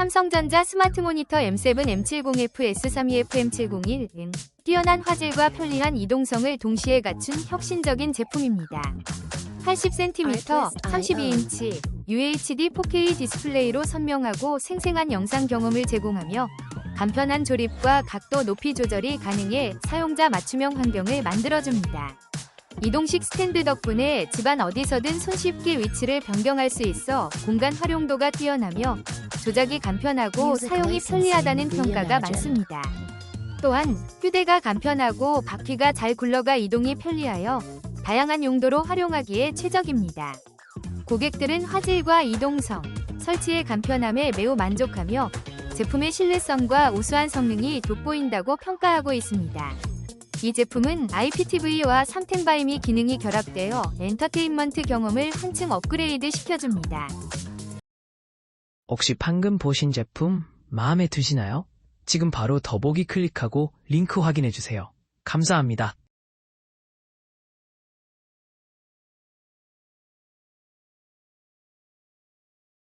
삼성전자 스마트 모니터 M7, M70F, S32F, M701 등 뛰어난 화질과 편리한 이동성을 동시에 갖춘 혁신적인 제품입니다. 80cm, 32인치 UHD 4K 디스플레이로 선명하고 생생한 영상 경험을 제공하며 간편한 조립과 각도 높이 조절이 가능해 사용자 맞춤형 환경을 만들어줍니다. 이동식 스탠드 덕분에 집안 어디서든 손쉽게 위치를 변경할 수 있어 공간 활용도가 뛰어나며 조작이 간편하고 사용이 편리하다는 평가가 많습니다. 또한 휴대가 간편하고 바퀴가 잘 굴러가 이동이 편리하여 다양한 용도로 활용하기에 최적입니다. 고객들은 화질과 이동성, 설치의 간편함에 매우 만족하며 제품의 신뢰성과 우수한 성능이 돋보인다고 평가하고 있습니다. 이 제품은 IPTV와 삼텐바이미 기능이 결합되어 엔터테인먼트 경험을 한층 업그레이드 시켜줍니다. 혹시 방금 보신 제품 마음에 드시나요? 지금 바로 더보기 클릭하고 링크 확인해주세요. 감사합니다.